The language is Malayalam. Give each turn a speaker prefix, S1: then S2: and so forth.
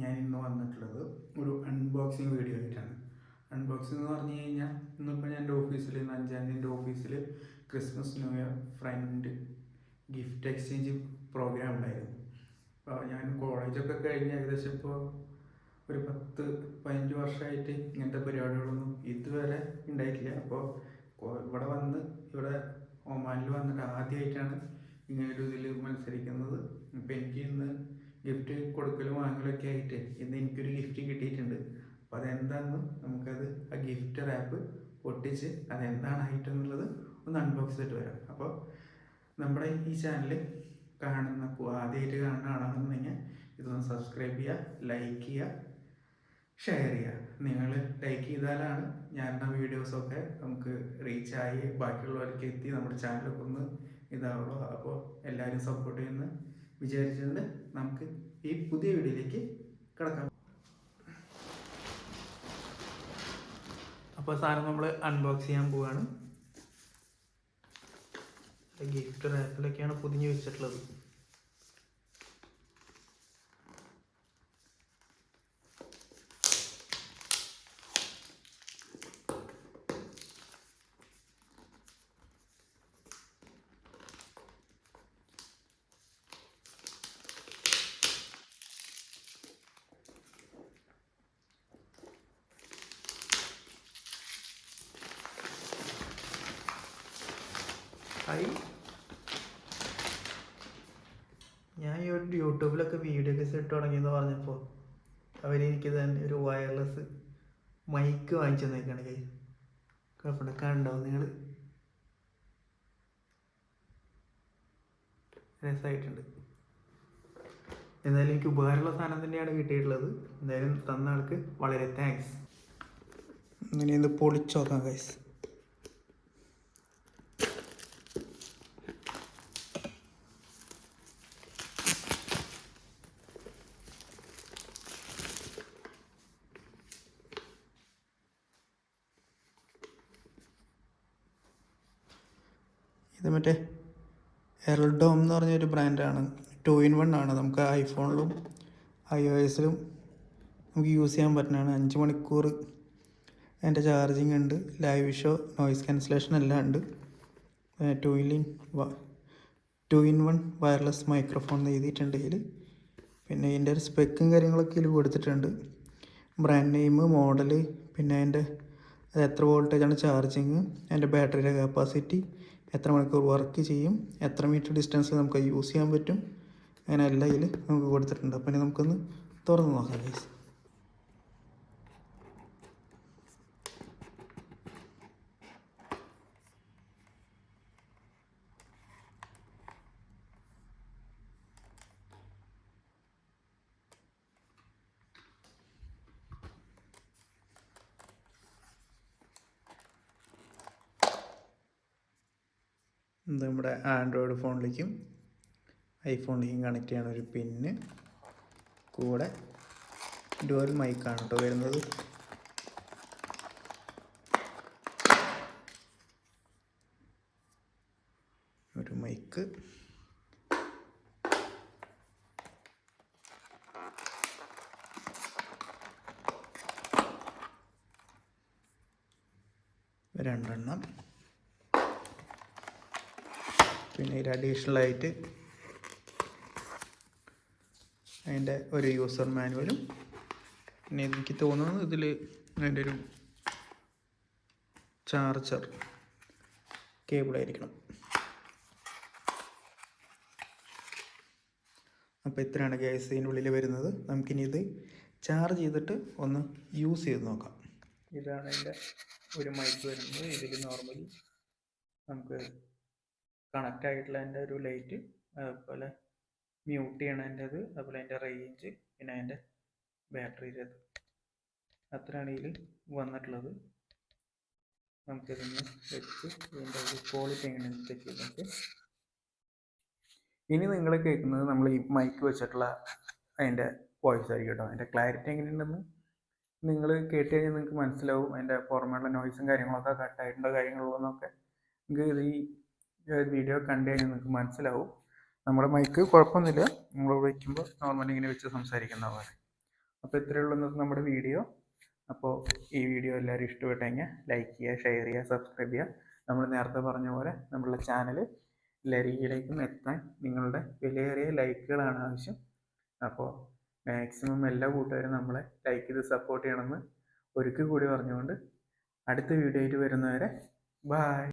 S1: ഞാൻ ഇന്ന് വന്നിട്ടുള്ളത് ഒരു അൺബോക്സിങ് വീഡിയോ ആയിട്ടാണ്. അൺബോക്സിംഗ് എന്ന് പറഞ്ഞു കഴിഞ്ഞാൽ ഇന്നിപ്പോൾ ഞാൻ എന്റെ ഓഫീസിൽ ഇന്ന് അഞ്ചാം തീയതി ഓഫീസിൽ Christmas New Year friend gift exchange programme ഉണ്ടായിരുന്നു. അപ്പോൾ ഞാൻ കോളേജൊക്കെ കഴിഞ്ഞ് ഏകദേശം ഇപ്പോൾ ഒരു പത്ത് പതിനഞ്ച് വർഷമായിട്ട് ഇങ്ങനത്തെ പരിപാടികളൊന്നും ഇതുവരെ ഉണ്ടായിട്ടില്ല അപ്പോൾ ഇവിടെ വന്ന് ഇവിടെ ഒമാനിൽ വന്നിട്ട് ആദ്യമായിട്ടാണ് ഇങ്ങനെ ഒരു ഇതിൽ മത്സരിക്കുന്നത്. ഇപ്പം എനിക്ക് ഇന്ന് ഗിഫ്റ്റ് കൊടുക്കലും വാങ്ങലൊക്കെ ആയിട്ട് ഇന്ന് എനിക്കൊരു ഗിഫ്റ്റ് കിട്ടിയിട്ടുണ്ട്. അപ്പോൾ അതെന്താണെന്ന് നമുക്കത് ആ ഗിഫ്റ്റ് റാപ്പ് പൊട്ടിച്ച് അതെന്താണ് ഐറ്റം എന്നുള്ളത് ഒന്ന് അൺബോക്സ് ചെയ്തിട്ട് വരാം. അപ്പോൾ നമ്മുടെ ഈ ചാനൽ കാണുന്ന ആദ്യമായിട്ട് കാണുന്ന ആളാണെന്നുണ്ടെങ്കിൽ ഇതൊന്ന് സബ്സ്ക്രൈബ് ചെയ്യുക ലൈക്ക് ചെയ്യുക ഷെയർ ചെയ്യുക നിങ്ങൾ ലൈക്ക് ചെയ്താലാണ് വീഡിയോസ് വീഡിയോസൊക്കെ നമുക്ക് റീച്ച് ആയി ബാക്കിയുള്ളവർക്ക് എത്തി നമ്മുടെ ചാനലൊക്കെ ഒന്ന് ഇതാവുള്ളൂ. അപ്പോൾ എല്ലാവരും സപ്പോർട്ട് ചെയ്യുന്ന വിചാരിച്ചുകൊണ്ട് നമുക്ക് ഈ പുതിയ വീഡിയോയിലേക്ക് കിടക്കാം. അപ്പോൾ സാധനം നമ്മൾ അൺബോക്സ് ചെയ്യാൻ പോവുകയാണ് ഗിഫ്റ്റ് റാപ്പിലൊക്കെയാണ് പൊതിഞ്ഞ് വെച്ചിട്ടുള്ളത്. ഹായ് ഞാൻ യൂട്യൂബിലൊക്കെ വീഡിയോ ഒക്കെ ഇട്ട് തുടങ്ങിയെന്ന് പറഞ്ഞപ്പോൾ അവരെനിക്ക് തന്നെ ഒരു വയർലെസ് മൈക്ക് വാങ്ങിച്ചു തന്നേക്കാണ് കൈ കുഴപ്പമില്ല കണ്ടാവും നിങ്ങൾ രസമായിട്ടുണ്ട് എന്തായാലും എനിക്ക് ഉപകാരമുള്ള സാധനം തന്നെയാണ് കിട്ടിയിട്ടുള്ളത്. എന്തായാലും തന്ന ആൾക്ക് വളരെ താങ്ക്സ് അങ്ങനെ ഇത് പൊളിച്ചു നോക്കാം ഇത് മറ്റേ എൽഡോം എന്ന് പറഞ്ഞൊരു ബ്രാൻഡാണ് ടു ഇൻ വൺ ആണ്. നമുക്ക് ഐഫോണിലും ഐ ഒ എസിലും നമുക്ക് യൂസ് ചെയ്യാൻ പറ്റുന്നതാണ്. അഞ്ച് മണിക്കൂർ അതിന്റെ ചാർജിങ് ഉണ്ട്. ലൈവ് ഷോ നോയിസ് ക്യാൻസലേഷൻ എല്ലാം ഉണ്ട്. Two in two in one wireless microphone എഴുതിയിട്ടുണ്ട് ഇതിൽ പിന്നെ ഇതിന്റെ ഒരു സ്പെക്കും കാര്യങ്ങളൊക്കെ ഇതിൽ കൊടുത്തിട്ടുണ്ട്. ബ്രാൻഡ് നെയിം മോഡൽ പിന്നെ അതിന്റെ അത് എത്ര വോൾട്ടേജാണ് ചാർജിങ് അതിന്റെ ബാറ്ററിയുടെ കപ്പാസിറ്റി എത്ര മണിക്കൂർ വർക്ക് ചെയ്യും എത്ര മീറ്റർ ഡിസ്റ്റൻസിൽ നമുക്ക് യൂസ് ചെയ്യാൻ പറ്റും അങ്ങനെ എല്ലാം ഇതിൽ നമുക്ക് കൊടുത്തിട്ടുണ്ട്. അപ്പം ഇനി നമുക്കൊന്ന് തുറന്ന് നോക്കാം ഗൈസ് നമ്മുടെ ആൻഡ്രോയിഡ് ഫോണിലേക്കും ഐഫോണിലേക്കും കണക്ട് ചെയ്യണ ഒരു പിന്ന് കൂടെ ഡുവൽ മൈക്കാണ് കേട്ടോ വരുന്നത്. ഒരു മൈക്ക് രണ്ടെണ്ണം. പിന്നെ ഇതിൽ അഡീഷണൽ ആയിട്ട് അതിന്റെ ഒരു യൂസർ മാനുവലും പിന്നെ എനിക്ക് തോന്നുന്നത് ഇതിൽ അതിന്റെ ഒരു ചാർജർ കേബിളായിരിക്കണം അപ്പോൾ ഇത്രയാണ് ഗ്യാസ് ഇതിന്റെ ഉള്ളിൽ വരുന്നത്. നമുക്കിനി ഇത് ചാർജ് ചെയ്തിട്ട് ഒന്ന് യൂസ് ചെയ്ത് നോക്കാം. ഇതാണ് എന്റെ ഒരു മൈക്ക് വരുന്നത്. ഇതിൽ നോർമലി നമുക്ക് കണക്റ്റ് ആയിട്ടുള്ള എന്റെ ഒരു ലൈറ്റ് അതുപോലെ മ്യൂട്ട് ചെയ്യണതിന്റെത് അതുപോലെ അതിന്റെ റേഞ്ച് പിന്നെ അതിന്റെ ബാറ്ററിയുടേത് അത്രയാണ് ഇതിൽ വന്നിട്ടുള്ളത്. നമുക്കിതൊന്ന് വെച്ച് ഇതിന്റെ ഒരു ക്വാളിറ്റി എങ്ങനെയാണെന്ന് ചെക്ക് ചെയ്ത് ഇനി നിങ്ങൾ കേൾക്കുന്നത് നമ്മൾ ഈ മൈക്ക് വെച്ചിട്ടുള്ള അതിന്റെ വോയിസ് ആയിരിക്കും കേട്ടോ. അതിന്റെ ക്ലാരിറ്റി എങ്ങനെയുണ്ടെന്ന് നിങ്ങൾ കേട്ട് കഴിഞ്ഞാൽ നിങ്ങൾക്ക് മനസ്സിലാവും. അതിന്റെ പുറമേ ഉള്ള നോയിസും കാര്യങ്ങളൊക്കെ കട്ടായിട്ടുണ്ടോ കാര്യങ്ങളോ എന്നൊക്കെ നിങ്ങൾക്ക് ഈ വീഡിയോ കണ്ടു കഴിഞ്ഞാൽ നിങ്ങൾക്ക് മനസ്സിലാവും. നമ്മുടെ മൈക്ക് കുഴപ്പമൊന്നുമില്ല. നമ്മൾ വയ്ക്കുമ്പോൾ നോർമലി ഇങ്ങനെ വെച്ച് സംസാരിക്കുന്ന പോലെ. അപ്പോൾ ഇത്രയേ ഉള്ളൂ നമ്മുടെ വീഡിയോ അപ്പോൾ ഈ വീഡിയോ എല്ലാവരും ഇഷ്ടപ്പെട്ടെങ്കിൽ ലൈക്ക് ചെയ്യുക ഷെയർ ചെയ്യുക സബ്സ്ക്രൈബ് ചെയ്യുക. നമ്മൾ നേരത്തെ പറഞ്ഞ പോലെ നമ്മളുടെ ചാനൽ എല്ലാവരിലേക്കും എത്താൻ നിങ്ങളുടെ വിലയേറിയ ലൈക്കുകളാണ് ആവശ്യം. അപ്പോൾ മാക്സിമം എല്ലാ കൂട്ടുകാരും നമ്മളെ ലൈക്ക് ചെയ്ത് സപ്പോർട്ട് ചെയ്യണമെന്ന് ഒരിക്കൽ കൂടി പറഞ്ഞുകൊണ്ട് അടുത്ത വീഡിയോയിൽ വരുന്നവരെ ബായ്